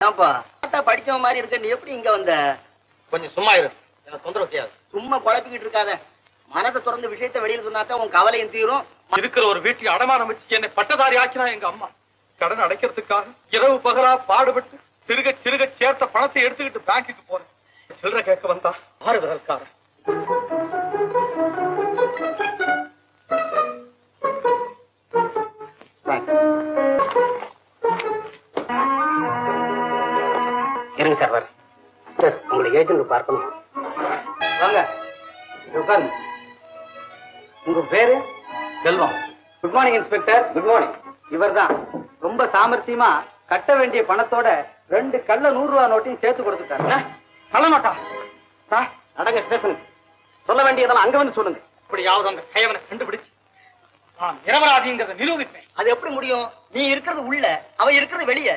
ஏன்பா பார்த்தா படிச்சவன் மாதிரி இருக்க நீ எப்படி இங்க வந்த? கொஞ்சம் சும்மா இரு. எனக்கு தொந்தரவு செய்யாது. சும்மா குழப்பிக்கிட்டு இருக்காத. மனதை திறந்து விஷயத்தை வெளியில சொன்னாதான் உன் கவலையும் தீரும். இருக்கிற ஒரு வீட்டை அடமானம் வச்சு என்னை பட்டதாரி ஆக்கினா எங்க அம்மா? கடன் அடைக்கிறதுக்காக இரவு பகலா பாடுபட்டு சிறுக சிறுக சேர்த்த பணத்தை எடுத்துக்கிட்டு பேங்க்குக்கு போறேன். சில்லறை கேட்க வந்தா இருங்க சார் வர உங்களை ஏஜென்ட் பார்க்கணும். வாங்க உட்காருங்க. உங்க பேரு? Selvam. Good morning inspector good morning இவர்தான். ரொம்ப சாமர்த்தியமா கட்ட வேண்டிய பணத்தோட ரெண்டு கள்ள நூறு ரூபா நோட்டையும் சேர்த்து கொடுத்துட்டாரு. சொல்ல மாட்டா சார் நடங்க ஸ்டேஷனுக்கு சொல்ல வேண்டியதெல்லாம் அங்க வந்து சொல்லுங்க. இப்படியாவது அந்த கையவனை கண்டுபிடிச்சு நான் நிரபராதிங்கிறத நிரூபிப்பேன். அது எப்படி முடியும்? நீ இருக்கிறது உள்ள அவ இருக்கிறது வெளியே.